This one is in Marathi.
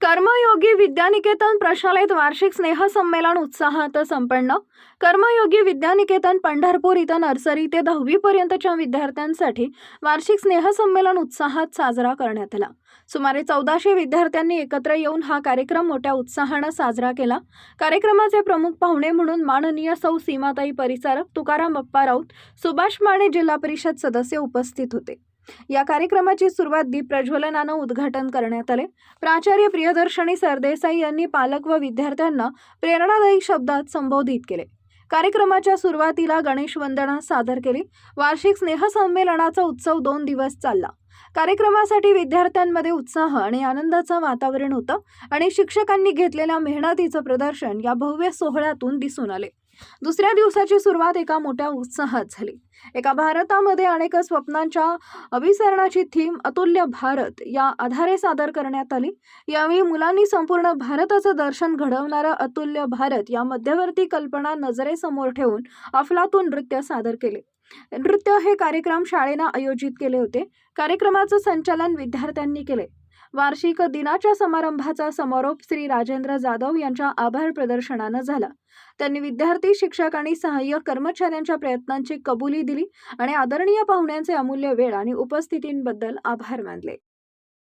कर्मयोगी विद्यानिकेतन प्रशालेत वार्षिक स्नेहसंमेलन उत्साहात संपन्न. कर्मयोगी विद्यानिकेतन पंढरपूर इथं नर्सरी ते दहावीपर्यंतच्या विद्यार्थ्यांसाठी वार्षिक स्नेहसंमेलन उत्साहात साजरा करण्यात आला. सुमारे चौदाशे विद्यार्थ्यांनी एकत्र येऊन हा कार्यक्रम मोठ्या उत्साहानं साजरा केला. कार्यक्रमाचे प्रमुख पाहुणे म्हणून माननीय सौ सीमाताई परिचारक तुकाराम बाप्पा राऊत सुभाष माने जिल्हा परिषद सदस्य उपस्थित होते. या कार्यक्रमाची सुरुवात दीप प्रज्वलनानं उद्घाटन करण्यात आले. प्राचार्य प्रियदर्शनी सरदेसाई यांनी पालक व विद्यार्थ्यांना प्रेरणादायी शब्दात संबोधित केले. कार्यक्रमाच्या सुरुवातीला गणेश वंदना सादर केली. वार्षिक स्नेहसंमेलनाचा उत्सव दोन दिवस चालला. कार्यक्रमासाठी विद्यार्थ्यांमध्ये उत्साह आणि आनंदाचं वातावरण होतं आणि शिक्षकांनी घेतलेल्या मेहनतीचं प्रदर्शन या भव्य सोहळ्यातून दिसून आले. दुसऱ्या दिवसाची सुरुवात एका मोठ्या उत्साहात झाली. एका भारतामध्ये अनेक स्वप्नांच्या अभिसरणाची थीम अतुल्य भारत या आधारे सादर करण्यात आली. यावेळी मुलांनी संपूर्ण भारताचं दर्शन घडवणारं अतुल्य भारत या मध्यवर्ती कल्पना नजरेसमोर ठेवून अफलातून नृत्य सादर केले. नृत्य हे कार्यक्रम शाळेनं आयोजित केले होते. कार्यक्रमाचं संचालन विद्यार्थ्यांनी केले. वार्षिक दिनाच्या समारंभाचा समारोप श्री राजेंद्र जाधव यांच्या आभार प्रदर्शनानं झाला. त्यांनी विद्यार्थी शिक्षक आणि सहाय्यक कर्मचाऱ्यांच्या प्रयत्नांची कबुली दिली आणि आदरणीय पाहुण्यांचे अमूल्य वेळ आणि उपस्थितींबद्दल आभार मानले.